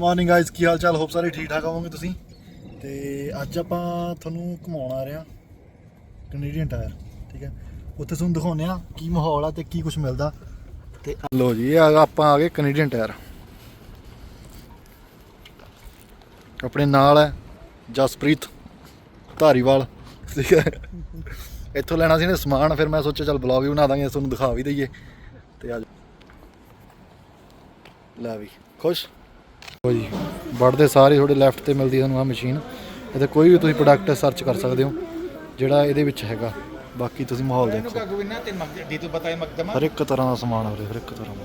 Morning guys ਕੀ ਹਾਲ ਚਾਲ? Hop ਸਾਰੇ ਠੀਕ ਠਾਕ ਹੋਵੋਗੇ ਤੁਸੀਂ। ਤੇ ਅੱਜ ਆਪਾਂ ਤੁਹਾਨੂੰ ਘੁਮਾਉਣ ਆ ਰਹੇ ਹਾਂ। ਕੈਨੇਡੀਅਨ ਟਾਇਰ ਠੀਕ ਹੈ। ਉੱਥੇ ਤੁਹਾਨੂੰ ਦਿਖਾਉਂਦੇ ਆ ਕੀ ਮਾਹੌਲ ਆ ਤੇ ਕੀ ਕੁਝ ਮਿਲਦਾ। ਤੇ ਲੋ ਜੀ, ਇਹ ਆ ਆਪਾਂ ਆ ਗਏ ਕੈਨੇਡੀਅਨ ਟਾਇਰ ਆਪਣੇ ਨਾਲ ਹੈ ਜਸਪ੍ਰੀਤ ਧਾਰੀਵਾਲ, ਠੀਕ ਹੈ। ਇੱਥੋਂ ਲੈਣਾ ਸੀ ਨੇ ਸਮਾਨ, ਫਿਰ ਮੈਂ ਸੋਚਿਆ ਚੱਲ ਬਲੌਗ ਵੀ ਬਣਾ ਦਾਂਗੇ, ਤੁਹਾਨੂੰ ਦਿਖਾ ਵੀ ਦਈਏ। ਤੇ ਅੱਜ ਲੈ ਵੀ, ਖੁਸ਼? ਹੋ ਜੀ ਵੜਦੇ ਸਾਰੇ ਤੁਹਾਡੇ ਲੈਫਟ ਤੇ ਮਿਲਦੀ ਤੁਹਾਨੂੰ ਆ ਮਸ਼ੀਨ ਇਹਦੇ ਕੋਈ ਵੀ ਤੁਸੀਂ ਪ੍ਰੋਡਕਟ ਸਰਚ ਕਰ ਸਕਦੇ ਹੋ ਜਿਹੜਾ ਇਹਦੇ ਵਿੱਚ ਹੈਗਾ। ਬਾਕੀ ਤੁਸੀਂ ਮਾਹੌਲ ਦੇਖੋ? ਹਰ ਇੱਕ ਤਰ੍ਹਾਂ ਦਾ ਸਮਾਨ ਵੀਰੇ ਹਰ ਇੱਕ ਤਰ੍ਹਾਂ ਦਾ।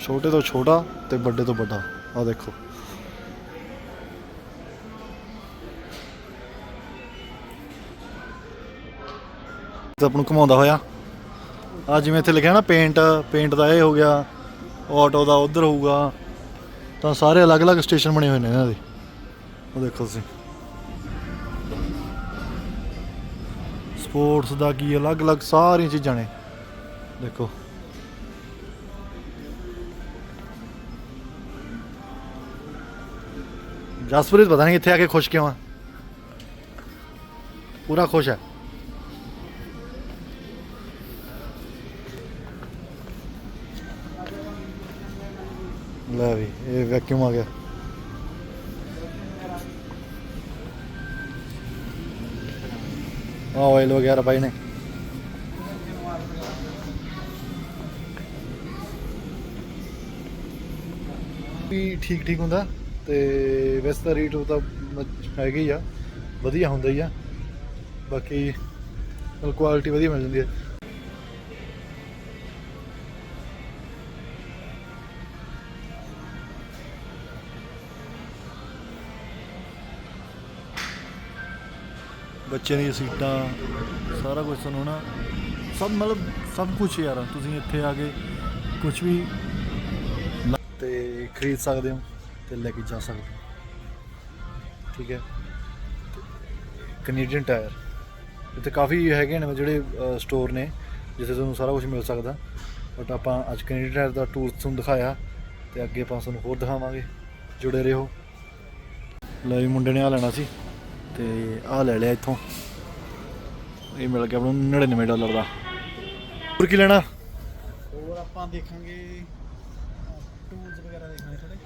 ਛੋਟੇ ਤੋਂ ਛੋਟਾ ਤੇ ਵੱਡੇ ਤੋਂ ਵੱਡਾ ਆ ਦੇਖੋ। ਤੇ ਆਪ ਨੂੰ ਘੁਮਾਉਂਦਾ ਹੋਇਆ। ਆ ਜਿਵੇਂ ਇੱਥੇ ਲਿਖਿਆ ਨਾ ਪੇਂਟ ਪੇਂਟ ਦਾ ਇਹ ਹੋ ਗਿਆ ਆਟੋ ਦਾ ਉਧਰ ਹੋਊਗਾ। ਤਾਂ ਸਾਰੇ ਅਲੱਗ-ਅਲੱਗ ਸਟੇਸ਼ਨ ਬਣੇ ਹੋਏ ਨੇ ਇਹਨਾਂ ਦੇ। ਉਹ ਦੇਖੋ ਤੁਸੀਂ। ਸਪੋਰਟਸ ਦਾ ਕੀ ਅਲੱਗ-ਅਲੱਗ ਸਾਰੀਆਂ ਚੀਜ਼ਾਂ ਨੇ। ਦੇਖੋ। ਜਸਪ੍ਰੀਤ, ਪਤਾ ਨਹੀਂ ਇੱਥੇ ਆ ਕੇ ਖੁਸ਼ ਕਿਉਂ ਆ? ਪੂਰਾ ਖੁਸ਼ ਹੈ ਲੈ ਵੀ, ਇਹ ਵੈਕਿਊਮ ਆ ਗਿਆ। ਆ ਆਇਲ ਵਗੈਰਾ ਬਾਈ ਨੇ। ਵੀ ਠੀਕ ਠੀਕ ਹੁੰਦਾ ਤੇ ਵੈਸੇ ਤਾਂ ਰੇਟ ਤਾਂ ਹੈਗਾ ਹੀ ਆ, ਵਧੀਆ ਹੁੰਦਾ ਹੀ ਆ। ਬਾਕੀ ਕੁਆਲਿਟੀ ਵਧੀਆ ਮਿਲ ਜਾਂਦੀ ਹੈ ਬੱਚਿਆਂ ਦੀਆਂ ਸੀਟਾਂ, ਸਾਰਾ ਕੁਝ ਤੁਹਾਨੂੰ ਨਾ ਸਭ ਮਤਲਬ ਸਭ ਕੁਝ ਯਾਰ, ਤੁਸੀਂ ਇੱਥੇ ਆ ਕੇ ਕੁਝ ਵੀ ਲ- ਤੇ ਖਰੀਦ ਸਕਦੇ ਹੋ ਤੇ ਲੈ ਕੇ ਜਾ ਸਕਦੇ ਹੋ। ਠੀਕ ਹੈ? ਕੈਨੇਡੀਅਨ ਟਾਇਰ ਇੱਥੇ ਕਾਫੀ ਹੈਗੇ ਨੇ ਜਿਹੜੇ ਸਟੋਰ ਨੇ, ਜਿੱਥੇ ਤੁਹਾਨੂੰ ਸਾਰਾ ਕੁਝ ਮਿਲ ਸਕਦਾ। ਬਟ ਆਪਾਂ ਅੱਜ ਕੈਨੇਡੀਅਨ ਟਾਇਰ ਦਾ ਟੂਰ ਤੁਹਾਨੂੰ ਦਿਖਾਇਆ ਤੇ ਅੱਗੇ ਆਪਾਂ ਤੁਹਾਨੂੰ ਹੋਰ ਦਿਖਾਵਾਂਗੇ। ਜੁੜੇ ਰਹੋ। ਲੈ ਵੀ ਮੁੰਡੇ ਨੇ ਆ ਲੈਣਾ ਸੀ। ਤੇ ਆ ਲੈ ਲਿਆ ਇੱਥੋਂ। ਇਹ ਮਿਲ ਗਿਆ ਆਪਾਂ ਨੂੰ 99 ਡਾਲਰ ਦਾ। ਹੋਰ ਕੀ ਲੈਣਾ? ਹੋਰ ਆਪਾਂ ਦੇਖਾਂਗੇ ਟੂਲਸ ਵਗੈਰਾ ਦੇਖਾਂਗੇ ਥੋੜੇ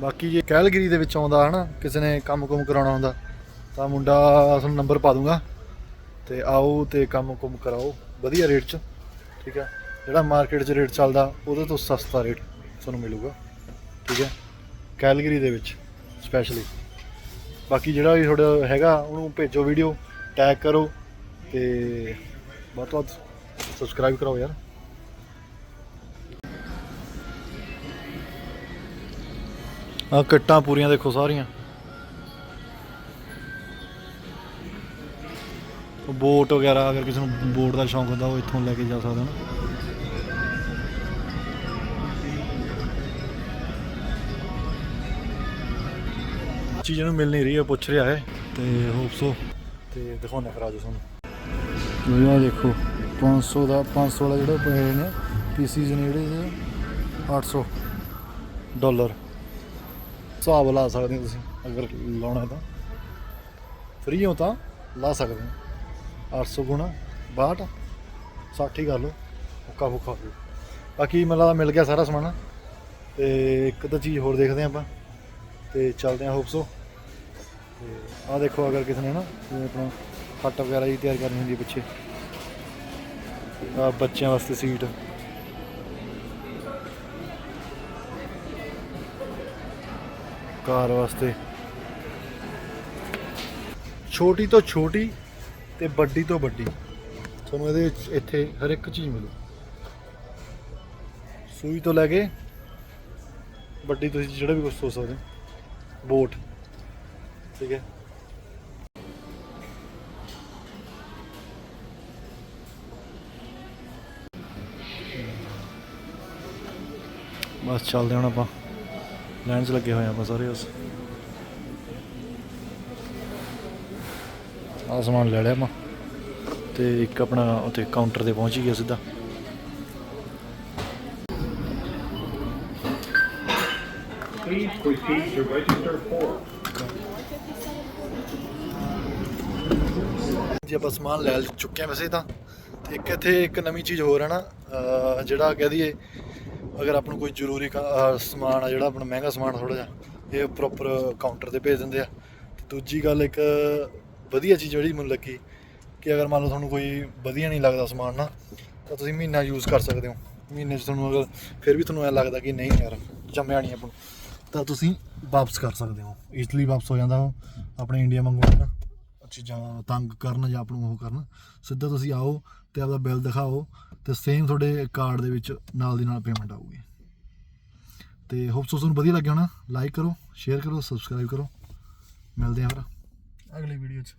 ਬਾਕੀ ਜੇ ਕੈਲਗਰੀ ਦੇ ਵਿੱਚ ਆਉਂਦਾ ਹਨਾ ਕਿਸੇ ਨੇ ਕੰਮ ਕੁਮ ਕਰਾਉਣਾ ਹੁੰਦਾ ਤਾਂ ਮੁੰਡਾ ਤੁਹਾਨੂੰ ਨੰਬਰ ਪਾ ਦੂੰਗਾ। ਤੇ ਆਓ ਤੇ ਕੰਮ ਕੁਮ ਕਰਾਓ ਵਧੀਆ ਰੇਟ 'ਚ ਠੀਕ ਹੈ? ਜਿਹੜਾ ਮਾਰਕੀਟ 'ਚ ਰੇਟ ਚੱਲਦਾ ਉਹਦੇ ਤੋਂ ਸਸਤਾ ਰੇਟ ਤੁਹਾਨੂੰ ਮਿਲੂਗਾ ਠੀਕ ਹੈ? ਕੈਲਗਰੀ ਦੇ ਵਿੱਚ ਸਪੈਸ਼ਲੀ ਬਾਕੀ ਜਿਹੜਾ ਵੀ ਤੁਹਾਡਾ ਹੈਗਾ, ਉਹਨੂੰ ਭੇਜੋ ਵੀਡੀਓ ਟੈਗ ਕਰੋ ਤੇ ਬਹੁਤ ਬਹੁਤ ਸਬਸਕ੍ਰਾਈਬ ਕਰਾਓ ਯਾਰ। ਆ ਕਿੱਟਾਂ ਪੂਰੀਆਂ ਦੇਖੋ ਸਾਰੀਆਂ। ਬੋਟ ਵਗੈਰਾ, ਅਗਰ ਕਿਸੇ ਨੂੰ ਬੋਟ ਦਾ ਸ਼ੌਂਕ ਹੁੰਦਾ, ਉਹ ਇੱਥੋਂ ਲੈ ਕੇ ਜਾ ਸਕਦਾ ਨਾ। ਚੀਜ਼ਾਂ ਨੂੰ ਮਿਲ ਨਹੀਂ ਰਹੀ ਹੈ ਪੁੱਛ ਰਿਹਾ ਹੈ। ਤੇ ਹੋਪ ਸੋ ਤੇ ਦਿਖਾਉਣਾ ਫਿਰ ਆਜੋ ਤੁਹਾਨੂੰ। ਇਹ ਦੇਖੋ 500 ਦਾ 500 ਵਾਲਾ ਜਿਹੜਾ ਪਏ ਨੇ ਪੀਸੀਜ਼ ਨੇ ਜਿਹੜੇ ਇਹ 800 ਡਾਲਰ। ਹਿਸਾਬ ਲਾ ਸਕਦੇ ਹੋ ਤੁਸੀਂ ਅਗਰ ਲਾਉਣਾ ਤਾਂ। ਫ੍ਰੀ ਹੋ ਤਾਂ ਲਾ ਸਕਦੇ ਹੋ। 800 ਗੁਣਾ 62 60 ਕਰ ਲਓ ਹੁੱਕਾ ਹੁੱਕਾ ਬਾਕੀ ਮੈਨੂੰ ਲੱਗਦਾ ਮਿਲ ਗਿਆ ਸਾਰਾ ਸਮਾਨ। ਤੇ ਇੱਕ ਤਾਂ ਚੀਜ਼ ਹੋਰ ਦੇਖਦੇ ਆਪਾਂ। ਤੇ ਚੱਲਦੇ ਹਾਂ ਹੋਪਸੋ ਤੇ ਆਹ ਦੇਖੋ ਅਗਰ ਕਿਸੇ ਨੇ ਨਾ ਜਿਵੇਂ ਆਪਣਾ ਹੱਟ ਵਗੈਰਾ ਜੀ ਤਿਆਰ ਕਰਨੀ ਹੁੰਦੀ ਪਿੱਛੇ। ਆ ਬੱਚਿਆਂ ਵਾਸਤੇ ਸੀਟ। ਕਾਰ ਵਾਸਤੇ। ਛੋਟੀ ਤੋਂ ਛੋਟੀ ਤੇ ਵੱਡੀ ਤੋਂ ਵੱਡੀ। ਤੁਹਾਨੂੰ ਇਹਦੇ ਵਿੱਚ ਇੱਥੇ ਹਰ ਇੱਕ ਚੀਜ਼ ਮਿਲੂ। ਸੂਈ ਤੋਂ ਲੈ ਕੇ ਵੱਡੀ ਤੁਸੀਂ ਜਿਹੜਾ ਵੀ ਕੁਝ ਸੋਚ ਸਕਦੇ ਹੋ। ਬੋਟ। ਠੀਕ ਹੈ। ਬਸ ਚੱਲਦੇ ਹੁਣ ਆਪਾਂ। ਲਾਈਨ 'ਚ ਲੱਗੇ ਹੋਏ ਆਪਾਂ ਸਾਰੇ ਉਸ। ਆਹ ਸਮਾਨ ਲੈ ਲਿਆ ਆਪਾਂ। ਤੇ ਇੱਕ ਆਪਣਾ ਉੱਥੇ ਕਾਊਂਟਰ ਤੇ ਪਹੁੰਚ ਹੀ ਗਿਆ ਸਿੱਧਾ। Please proceed to register for. ਜੇ ਆਪਾਂ ਸਮਾਨ ਲੈ ਚੁੱਕੇ ਹਾਂ ਵੈਸੇ ਤਾਂ, ਤੇ ਇੱਕ ਇੱਥੇ ਇੱਕ ਨਵੀਂ ਚੀਜ਼ ਹੋਰ ਹੈ ਨਾ ਜਿਹੜਾ ਕਹਿ ਦਈਏ, ਅਗਰ ਆਪਾਂ ਨੂੰ ਕੋਈ ਜ਼ਰੂਰੀ ਕ- ਸਮਾਨ ਆ ਜਿਹੜਾ ਆਪਣਾ ਮਹਿੰਗਾ ਸਮਾਨ ਥੋੜਾ ਜਿਹਾ, ਇਹ ਪ੍ਰੋਪਰ ਕਾਊਂਟਰ ਤੇ ਭੇਜ ਦਿੰਦੇ ਆ। ਤੇ ਦੂਜੀ ਗੱਲ ਇੱਕ ਵਧੀਆ ਚੀਜ਼ ਜਿਹੜੀ ਮੈਨੂੰ ਲੱਗੀ, ਕਿ ਅਗਰ ਮੰਨ ਲਓ ਤੁਹਾਨੂੰ ਕੋਈ ਵਧੀਆ ਨਹੀਂ ਲੱਗਦਾ ਸਮਾਨ ਨਾ, ਤਾਂ ਤੁਸੀਂ ਮਹੀਨਾ ਯੂਜ਼ ਕਰ ਸਕਦੇ ਹੋ। ਮਹੀਨੇ 'ਚ ਤੁਹਾਨੂੰ ਅਗਰ, ਫਿਰ ਵੀ ਤੁਹਾਨੂੰ ਐ ਲੱਗਦਾ ਕਿ ਨਹੀਂ ਯਾਰ, ਜੰਮਿਆ ਨਹੀਂ ਆਪਾਂ ਨੂੰ। ਤਾਂ ਤੁਸੀਂ ਵਾਪਸ ਕਰ ਸਕਦੇ ਹੋ। ਈਜ਼ਲੀ ਵਾਪਸ ਹੋ ਜਾਂਦਾ ਉਹ, ਆਪਣੇ ਇੰਡੀਆ ਵਾਂਗੂ ਨਾ ਚੀਜ਼ਾਂ ਤੰਗ ਕਰਨ ਜਾਂ ਆਪ ਨੂੰ ਉਹ ਕਰਨ, ਸਿੱਧਾ ਤੁਸੀਂ ਆਓ ਤੇ ਆਪਦਾ ਬਿੱਲ ਦਿਖਾਓ ਤੇ ਸੇਮ ਤੁਹਾਡੇ ਕਾਰਡ ਦੇ ਵਿੱਚ ਨਾਲ ਦੀ ਨਾਲ ਪੇਮੈਂਟ ਆਊਗੀ। ਤੇ ਹੋਪ ਤੁਹਾਨੂੰ ਵਧੀਆ ਲੱਗਿਆ ਹੋਣਾ। ਲਾਈਕ ਕਰੋ ਸ਼ੇਅਰ ਕਰੋ ਸਬਸਕ੍ਰਾਈਬ ਕਰੋ। ਮਿਲਦੇ ਹਾਂ ਫਿਰ। ਅਗਲੀ ਵੀਡੀਓ 'ਚ।